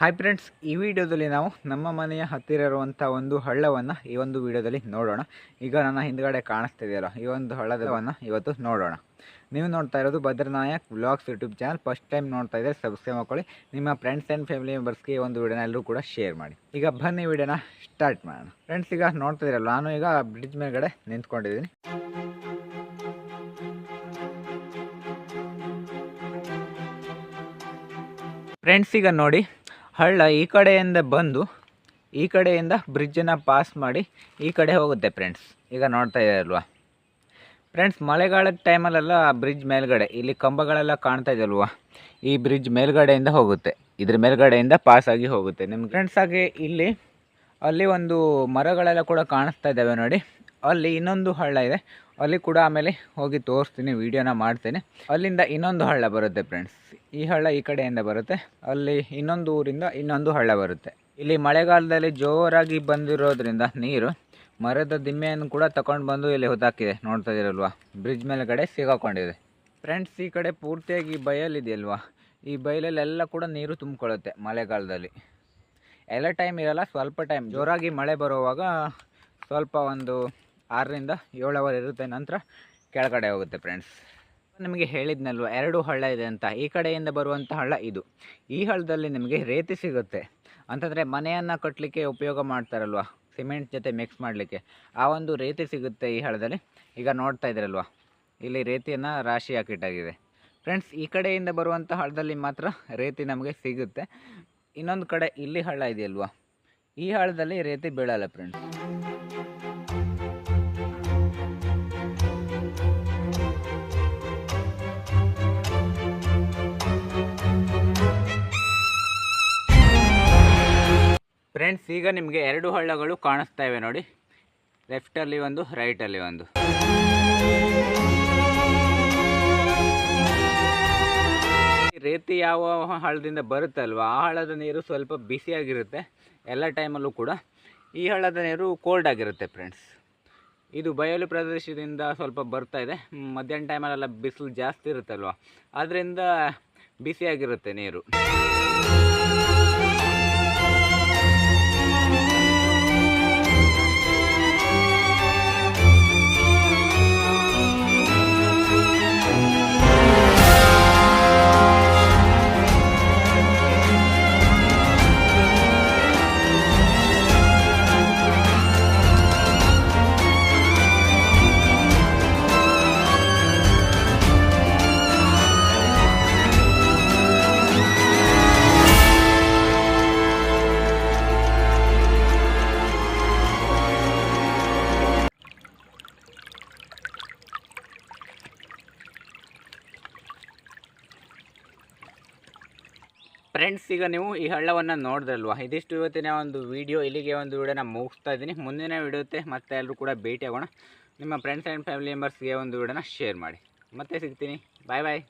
Hi friends ಈ ವಿಡಿಯೋದಲ್ಲಿ ನಾವು ನಮ್ಮ ಮನೆಯ ಹತ್ತಿರ ಇರುವಂಥ ಒಂದು ಹಳ್ಳವನ್ನು ಈ ಒಂದು ವಿಡಿಯೋದಲ್ಲಿ ನೋಡೋಣ. ಈಗ ನನ್ನ ಹಿಂದ್ಗಡೆ ಕಾಣಿಸ್ತಿದೆಯಲ್ಲ ಈ ಒಂದು ಹಳ್ಳದವನ್ನು ಇವತ್ತು ನೋಡೋಣ. ನೀವು ನೋಡ್ತಾ ಇರೋದು Bhadranayak vlogs YouTube channel. First time ನೋಡ್ತಾ ಇದ್ದರೆ ಸಬ್ಸ್ಕ್ರೈಬ್ ಮಾಡ್ಕೊಳ್ಳಿ. ನಿಮ್ಮ ಫ್ರೆಂಡ್ಸ್ ಆ್ಯಂಡ್ ಫ್ಯಾಮಿಲಿ ಮೆಂಬರ್ಸ್ಗೆ ಈ ಒಂದು ವಿಡಿಯೋನ ಎಲ್ಲರೂ ಕೂಡ ಶೇರ್ ಮಾಡಿ. ಈಗ ಬನ್ನಿ ವಿಡಿಯೋನ ಸ್ಟಾರ್ಟ್ ಮಾಡೋಣ. ಫ್ರೆಂಡ್ಸ್ ಈಗ ನೋಡ್ತಾ ಇದ್ದೀರಲ್ಲ ನಾನು ಈಗ ಬ್ರಿಡ್ಜ್ ಮೇಲ್ಗಡೆ ನಿಂತ್ಕೊಂಡಿದ್ದೀನಿ. ಫ್ರೆಂಡ್ಸ್ ಈಗ ನೋಡಿ ಹಳ್ಳ ಈ ಕಡೆಯಿಂದ ಬಂದು ಈ ಕಡೆಯಿಂದ ಬ್ರಿಡ್ಜನ್ನು ಪಾಸ್ ಮಾಡಿ ಈ ಕಡೆ ಹೋಗುತ್ತೆ ಫ್ರೆಂಡ್ಸ್ ಈಗ ನೋಡ್ತಾ ಇದ್ದೀರಲ್ವಾ ಫ್ರೆಂಡ್ಸ್ ಮಳೆಗಾಲದ ಟೈಮಲ್ಲೆಲ್ಲ ಬ್ರಿಡ್ಜ್ ಮೇಲ್ಗಡೆ, ಇಲ್ಲಿ ಕಂಬಗಳೆಲ್ಲ ಕಾಣ್ತಾ ಇದೆಯಲ್ವಾ ಈ ಬ್ರಿಡ್ಜ್ ಮೇಲ್ಗಡೆಯಿಂದ ಹೋಗುತ್ತೆ. ಇದ್ರ ಮೇಲ್ಗಡೆಯಿಂದ ಪಾಸ್ ಆಗಿ ಹೋಗುತ್ತೆ. ನಿಮ್ಮ ಫ್ರೆಂಡ್ಸ್ ಹಾಗೆ ಇಲ್ಲಿ ಅಲ್ಲಿ ಒಂದು ಮರಗಳೆಲ್ಲ ಕೂಡ ಕಾಣಿಸ್ತಾ ಇದ್ದಾವೆ ನೋಡಿ. ಅಲ್ಲಿ ಇನ್ನೊಂದು ಹಳ್ಳ ಇದೆ. ಅಲ್ಲಿ ಕೂಡ ಆಮೇಲೆ ಹೋಗಿ ತೋರಿಸ್ತೀನಿ, ವೀಡಿಯೋನ ಮಾಡ್ತೇನೆ. ಅಲ್ಲಿಂದ ಇನ್ನೊಂದು ಹಳ್ಳ ಬರುತ್ತೆ ಫ್ರೆಂಡ್ಸ್ ಈ ಹಳ್ಳ ಈ ಕಡೆಯಿಂದ ಬರುತ್ತೆ. ಅಲ್ಲಿ ಇನ್ನೊಂದು ಊರಿಂದ ಇನ್ನೊಂದು ಹಳ್ಳ ಬರುತ್ತೆ. ಇಲ್ಲಿ ಮಳೆಗಾಲದಲ್ಲಿ ಜೋರಾಗಿ ಬಂದಿರೋದ್ರಿಂದ ನೀರು, ಮರದ ದಿಮ್ಮೆಯನ್ನು ಕೂಡ ತಗೊಂಡು ಬಂದು ಇಲ್ಲಿ ಹೊತ್ತಾಕಿದೆ ನೋಡ್ತಾ ಇದ್ದೀರಲ್ವಾ? ಬ್ರಿಡ್ಜ್ ಮೇಲ್ಗಡೆ ಸಿಗಾಕೊಂಡಿದೆ ಫ್ರೆಂಡ್ಸ್ ಈ ಕಡೆ ಪೂರ್ತಿಯಾಗಿ ಬಯಲಿದೆಯಲ್ವಾ? ಈ ಬಯಲಲ್ಲೆಲ್ಲ ಕೂಡ ನೀರು ತುಂಬಿಕೊಳ್ಳುತ್ತೆ ಮಳೆಗಾಲದಲ್ಲಿ. ಎಲ್ಲ ಟೈಮ್ ಇರಲ್ಲ, ಸ್ವಲ್ಪ ಟೈಮ್ ಜೋರಾಗಿ ಮಳೆ ಬರುವಾಗ ಸ್ವಲ್ಪ ಒಂದು ಆರರಿಂದ ಏಳು ಅವರ್ ಇರುತ್ತೆ. ನಂತರ ಕೆಳಗಡೆ ಹೋಗುತ್ತೆ ಫ್ರೆಂಡ್ಸ್ ನಿಮಗೆ ಹೇಳಿದ್ನಲ್ವ, ಎರಡು ಹಳ್ಳ ಇದೆ ಅಂತ. ಈ ಕಡೆಯಿಂದ ಬರುವಂಥ ಹಳ್ಳ ಇದು. ಈ ಹಳ್ಳದಲ್ಲಿ ನಿಮಗೆ ರೇತಿ ಸಿಗುತ್ತೆ. ಅಂತಂದರೆ ಮನೆಯನ್ನು ಕಟ್ಟಲಿಕ್ಕೆ ಉಪಯೋಗ ಮಾಡ್ತಾರಲ್ವ? ಸಿಮೆಂಟ್ ಜೊತೆ ಮಿಕ್ಸ್ ಮಾಡಲಿಕ್ಕೆ. ಆ ಒಂದು ರೇತಿ ಸಿಗುತ್ತೆ ಈ ಹಳ್ಳದಲ್ಲಿ. ಈಗ ನೋಡ್ತಾ ಇದ್ದೀರಲ್ವ ಇಲ್ಲಿ ರೇತಿಯನ್ನು ರಾಶಿ ಹಾಕಿಟ್ಟಾಗಿದೆ. ಫ್ರೆಂಡ್ಸ್ ಈ ಕಡೆಯಿಂದ ಬರುವಂಥ ಹಳ್ಳದಲ್ಲಿ ಮಾತ್ರ ರೇತಿ ನಮಗೆ ಸಿಗುತ್ತೆ. ಇನ್ನೊಂದು ಕಡೆ ಇಲ್ಲಿ ಹಳ್ಳ ಇದೆಯಲ್ವ? ಈ ಹಳ್ಳದಲ್ಲಿ ರೇತಿ ಬೀಳಲ್ಲ ಫ್ರೆಂಡ್ಸ್ ಫ್ರೆಂಡ್ಸ್ ಈಗ ನಿಮಗೆ ಎರಡು ಹಳ್ಳಗಳು ಕಾಣಿಸ್ತಾ ಇವೆ ನೋಡಿ. ಲೆಫ್ಟಲ್ಲಿ ಒಂದು ರೈಟಲ್ಲಿ ಒಂದು. ರೇತಿ ಯಾವ ಹಳ್ಳದಿಂದ ಬರುತ್ತಲ್ವ, ಆ ಹಳ್ಳದ ನೀರು ಸ್ವಲ್ಪ ಬಿಸಿಯಾಗಿರುತ್ತೆ ಎಲ್ಲ ಟೈಮಲ್ಲೂ ಕೂಡ. ಈ ಹಳ್ಳದ ನೀರು ಕೋಲ್ಡ್ ಆಗಿರುತ್ತೆ ಫ್ರೆಂಡ್ಸ್ ಇದು ಬಯಲು ಪ್ರದೇಶದಿಂದ ಸ್ವಲ್ಪ ಬರ್ತಾ ಇದೆ. ಮಧ್ಯಾಹ್ನ ಟೈಮಲ್ಲೆಲ್ಲ ಬಿಸಿಲು ಜಾಸ್ತಿ ಇರುತ್ತಲ್ವ, ಅದರಿಂದ ಬಿಸಿಯಾಗಿರುತ್ತೆ ನೀರು. ಫ್ರೆಂಡ್ಸ್ ಈಗ ನೀವು ಈ ಹಳ್ಳವನ್ನು ನೋಡಿದ್ರಲ್ವಾ? ಇದಿಷ್ಟು ಇವತ್ತಿನ ಒಂದು ವಿಡಿಯೋ ಇಲ್ಲಿಗೆ ಒಂದು ವಿಡಿಯೋನ ಮುಗಿಸ್ತಾ ಇದ್ದೀನಿ. ಮುಂದಿನ ವಿಡಿಯೋತೆ ಮತ್ತೆ ಎಲ್ಲರೂ ಕೂಡ ಭೇಟಿ ಆಗೋಣ ನಿಮ್ಮ ಫ್ರೆಂಡ್ಸ್ ಆ್ಯಂಡ್ ಫ್ಯಾಮಿಲಿ ಮೆಂಬರ್ಸ್ಗೆ ಒಂದು ವಿಡಿಯೋನ ಶೇರ್ ಮಾಡಿ. ಮತ್ತೆ ಸಿಗ್ತೀನಿ. ಬಾಯ್ ಬಾಯ್